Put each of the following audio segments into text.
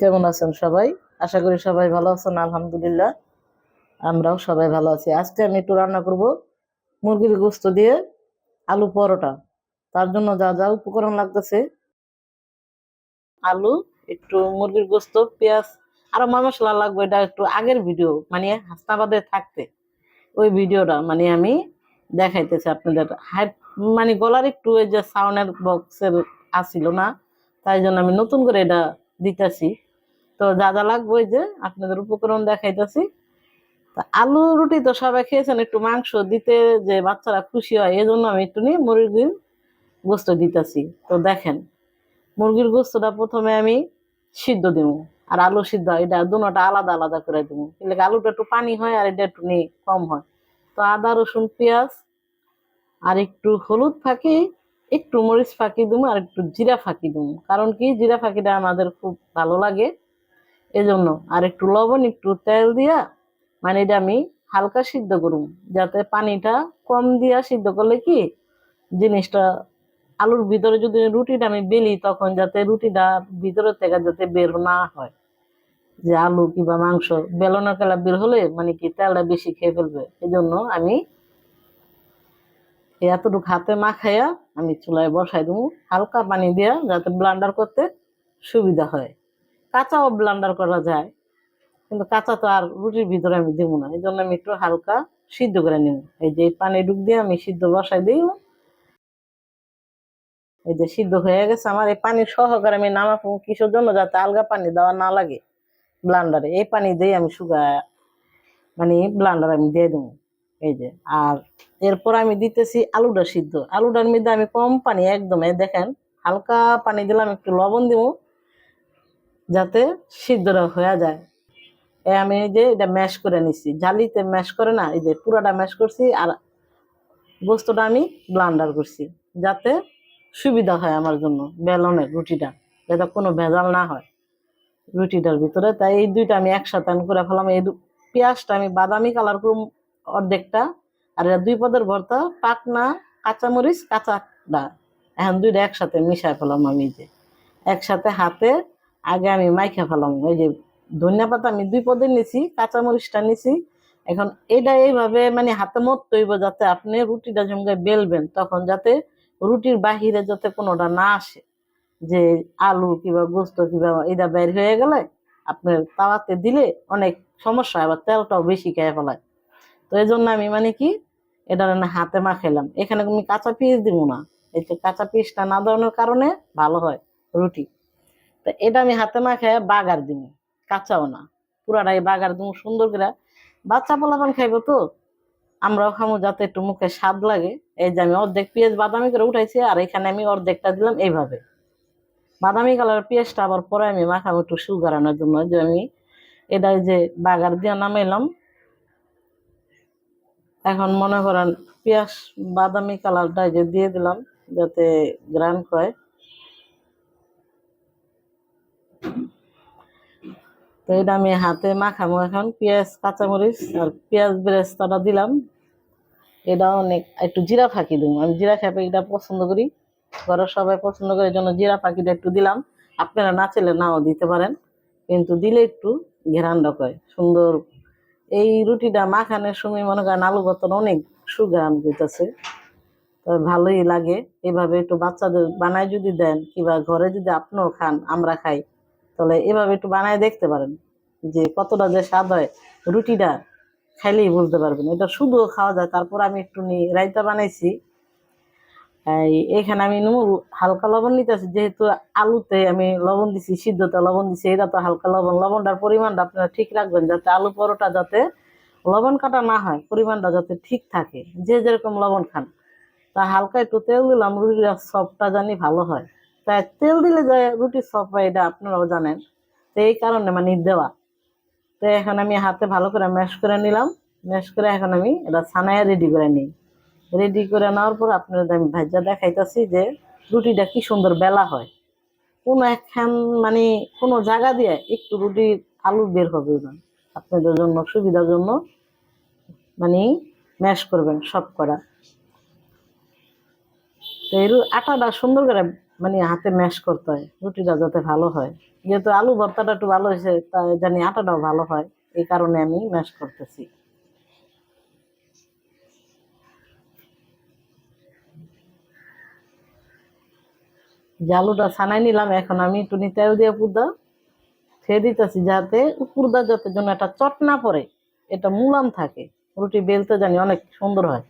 কেমন আছেন সবাই? আশা করি সবাই ভালো আছেন, আলহামদুলিল্লাহ। আমরাও সবাই ভালো আছি। আজকে আমি একটু রান্না করব, মুরগির গোস্ত দিয়ে আলু পরোটা। তার জন্য যা যা উপকরণ লাগতেছে, আলু, একটু মুরগির গোস্ত, পেঁয়াজ, আরও মা মশলা লাগবে, এটা একটু আগের ভিডিও মানে হাসনাবাদে থাকতে। ওই ভিডিওটা মানে আমি দেখাইতেছি আপনাদের। হাই মানে গলার একটু ওই যে সাউন্ডের বক্সের আসছিল না, তাই জন্য আমি নতুন করে এটা দিতেছি। তো যা যা লাগবে যে আপনাদের উপকরণ দেখাইতেছি। আলু, রুটি তো সবাই খেয়েছেন, একটু মাংস দিতে যে বাচ্চারা খুশি হয় এই জন্য আমি একটু নিয়ে মুরগির গোস্ত দিতেছি। তো দেখেন, মুরগির গোস্তটা প্রথমে আমি সিদ্ধ দিব আর আলু সিদ্ধ, এটা দুটোটা আলাদা আলাদা করে দিব এলে আলুটা একটু পানি হয় আর এটা একটু নিয়ে কম হয়। তো আদা, রসুন, পেঁয়াজ, আর একটু হলুদ ফাঁকি একটু মরিচ ফাঁকি দিব আর একটু জিরা ফাঁকি দিব কারণ কি? জিরা ফাঁকিটা আমাদের খুব ভালো লাগে। এজন্য আর একটু লবণ, একটু তেল দিয়া মানে এটা আমি হালকা সিদ্ধ করুম যাতে পানিটা কম দিয়া সিদ্ধ করলে কি? জিনিসটা আলুর ভিতরে যদি রুটিটা আমি বেলি, তখন যাতে রুটিটা ভিতরে থেকে যাতে বের না হয়। যে আলু কিংবা মাংস বেলনা কেলা বের হলে মানে কি তেলটা বেশি খেয়ে ফেলবে। এই জন্য আমি এতটুকু হাতে মাখাইয়া আমি চুলায় বসাই দেবো হালকা পানি দিয়া যাতে ব্লান্ডার করতে সুবিধা হয়। কাঁচাও ব্লান্ডার করা যায়, কিন্তু কাঁচা তো আর রুটির ভিতরে আমি দেবো না। এই জন্য আমি একটু হালকা সিদ্ধ করে নিব এই যে পানি ডুব দিয়ে আমি সিদ্ধ বসাই দিই এই যে সিদ্ধ হয়ে গেছে আমার, এই পানি সহকারে আমি নামাবো কিসের জন্য যাতে আলগা পানি দেওয়া না লাগে ব্লান্ডারে এই পানি দিয়ে আমি শুকায় মানে ব্লান্ডার আমি দিয়ে দেবো এই যে, আর এরপর আমি দিতেছি আলুটা সিদ্ধ। আলুটার মধ্যে আমি কম পানি একদম দেখেন, হালকা পানি দিলাম একটু লবণ দিব, যাতে সিদ্ধটা হয়ে যায়। এ আমি এই যে এটা ম্যাশ করে নিছি। জালিতে ম্যাশ করে না, এই যে পুরাটা ম্যাশ করছি, আর বস্তুটা আমি ব্লান্ডার করছি, যাতে সুবিধা হয় আমার জন্য বেলনের রুটিটা, যাতে কোনো ভেজাল না হয় রুটিটার ভিতরে। তাই এই দুইটা আমি একসাথে আমি করে ফেলাম। এই পেঁয়াজটা আমি বাদামি কালার করুম অর্ধেকটা, আর দুই পদের ভর্তা পাকনা কাঁচামরিচ কাঁচাটা এখন দুইটা একসাথে মিশাই ফেলাম আমি যে। একসাথে হাতে আগে আমি মাইখা ফেলাম, এই যে ধনিয়া পাতা আমি দুই পদের নিছি, কাঁচামরিচটা নিছি। এখন এটা এইভাবে মানে হাতে মত তৈব যাতে আপনি রুটিটা জমকে বেলবেন, তখন যাতে রুটির বাহিরে যাতে কোনোটা না আসে। যে আলু কিংবা গোস্ত কিংবা এটা বের হয়ে গেলে আপনার তাওয়াতে দিলে অনেক সমস্যা আবার তেলটাও বেশি খেয়ে ফেলায়। তো এই জন্য আমি মানে কি, এটা হাতে মাখাইলাম। এখানে আমি কাঁচা পিস দিব না। এই যে কাঁচা পিসটা না দেওয়ানোর কারণে ভালো হয় রুটি। তো এটা আমি হাতে মাখায় বাগার দিব, কাঁচাও না। পুরাটাই বাগার দিব, সুন্দর করে। বাচ্চা পোলাপান খাইবো তো, আমরাও খামো যাতে একটু মুখে স্বাদ লাগে। এই যে আমি অর্ধেক পেঁয়াজ বাদামি করে উঠাইছি, আর এখানে আমি অর্ধেকটা দিলাম এইভাবে। বাদামি কালার পেঁয়াজটা আবার পরে আমি মাখাবো একটু সুগার আনার জন্য। যে আমি এটা যে বাগার দিয়ে নামাইলাম এখন মনে করেন পেঁয়াজ, বাদামি কালারটা যে দিয়ে দিলাম, যাতে গ্রান হয়। তো এটা আমি হাতে মাখামো এখন। পেঁয়াজ, কাঁচামরিচ আর পেঁয়াজ বেরেস্তাটা দিলাম। এটা অনেক একটু জিরা ফাঁকি দিব। আমি জিরা খেপে এটা পছন্দ করি। ঘরের সবাই পছন্দ করে জন্য জিরা ফাঁকিটা একটু দিলাম। আপনারা না চাইলে নাও দিতে পারেন। কিন্তু দিলে একটু ঘেরানটা হয়। সুন্দর এই রুটিটা মাখানোর সময় মনে করেন আলু বতন অনেক সুগ্রাম দিতেছে তো ভালোই লাগে। এভাবে একটু বাচ্চাদের বানায় যদি দেন কিংবা ঘরে যদি আপনিও খান, আমরা খাই, তাহলে এভাবে একটু বানায় দেখতে পারেন যে কতটা যে স্বাদ হয়। রুটিটা খাইলেই বুঝতে পারবেন। এটা শুধুও খাওয়া যায়, তারপর আমি একটু নিয়ে রায়তা বানাইছি। এখানে আমি হালকা লবণ নিতেছি, যেহেতু আলুতে আমি লবণ দিছি, সিদ্ধতে লবণ দিছি, এটা তো হালকা লবণ। লবণটার পরিমাণটা আপনারা ঠিক রাখবেন, যাতে আলু পরোটা যাতে লবণ কাটা না হয়, পরিমাণটা যাতে ঠিক থাকে, যে যেরকম লবণ খান। তা হালকা একটু তেল দিলাম, রুটির সফটটা জানি ভালো হয়। তাই তেল দিলে যে রুটি সফট হয়, এটা আপনারাও জানেন। তো এই কারণে মানে দেওয়া। তো এখন আমি হাতে ভালো করে ম্যাশ করে নিলাম। ম্যাশ করে এখন আমি এটা ছানায় রেডি করে নিই। রেডি করে নেওয়ার পর আপনাদের আমি ভাজা দেখাইতেছি যে রুটিটা কি সুন্দর বেলা হয়। কোনো একখান মানে কোনো জায়গা দিয়ে একটু রুটি, আলু বের হবে না আপনাদের জন্য সুবিধার জন্য মানে ম্যাশ করবেন সব করা। তো এই রু- আটাটা সুন্দর করে মানে হাতে ম্যাশ করতে হয়, রুটিটা যাতে ভালো হয়। যেহেতু আলু ভর্তাটা একটু ভালো হয়েছে, তাই জানি আটাটাও ভালো হয়, এই কারণে আমি ম্যাশ করতেছি। যে আলুটা ছানাই নিলাম, এখন আমি একটু তেল দিয়ে পুদা খেয়ে দিতেছি যাতে পুরদা যাতে জন্য একটা চট না পড়ে, এটা মুলাম থাকে। রুটি বেলতে জানি অনেক সুন্দর হয়।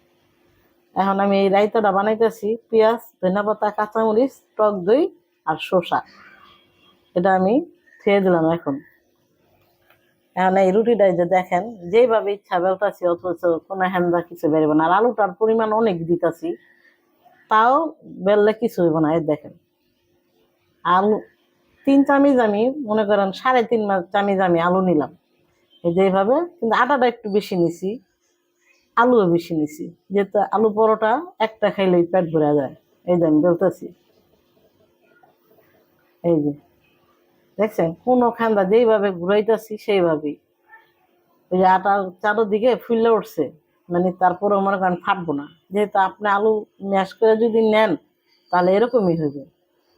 এখন আমি এই রায়তাটা বানাইতেছি, পেঁয়াজ, ধনিয়া পাতা, কাঁচামরিচ, টক দই আর শসা। এটা আমি খেয়ে দিলাম এখন। এখন এই রুটিটাই যে দেখেন যেভাবে ইচ্ছা বেলতাছি, অথচ কোনো হ্যান্দা কিছু বেরোবে না। আর আলুটার পরিমাণ অনেক দিতাছি, তাও বেললে কিছু হইব না, এই দেখেন। আলু, তিন চামিচ আমি, মনে করেন সাড়ে তিন মাস চামিচ আমি আলু নিলাম। এই যে কিন্তু আটাটা একটু বেশি নিছি, আলুও বেশি নিছি। যেহেতু আলু পরোটা একটা খাইলেই পেট ভরে যায়, এই যে আমি বলতেছি। এই যে, দেখছেন? কোনো খান্দা যেইভাবে ঘুরাইতেছি, সেইভাবেই। ওই যে আটার চারোদিকে ফুলে উঠছে মানে তারপরে মনে করেন ফাটবো না। যেহেতু আপনি আলু ম্যাশ করে যদি নেন, তাহলে এরকমই হইবে।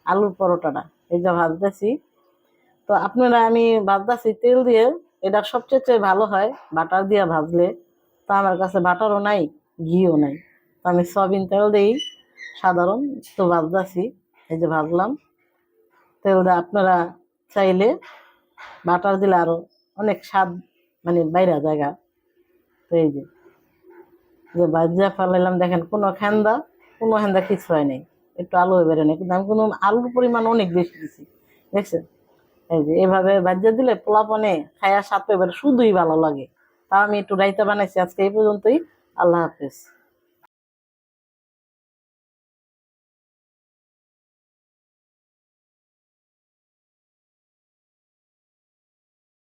আলুর পরোটাটা, এই যে ভাজতেছি। তো আপনারা, আমি ভাজতেছি তেল দিয়ে, এটা সবচেয়ে চেয়ে ভালো হয় বাটার দিয়ে ভাজলে। তো আমার কাছে বাটারও নাই, ঘিও নাই। তো আমি সয়াবিন তেল দিই, সাধারণ। তো ভাজতেছি, এই যে ভাজলাম। তেলটা আপনারা চাইলে বাটার দিলে আরও অনেক স্বাদ মানে বাইরা জায়গা। তো এই যে যে ফেলাইলাম, দেখেন কোনো খেন্দা, কোনো হেন্দা কিছু হয় নাই। একটু আলু হয়ে বেরোয় কিন্তু আমি কোনো আলুর পরিমাণ অনেক বেশি দিছি, দেখছেন? এই যে এভাবে ভাজ্যা দিলে পোলাপনে খায়া সাথে এবার শুধুই ভালো লাগে। তাও আমি একটু রাইতা বানাইছি, আজকে এই পর্যন্তই, আল্লাহ হাফেজ।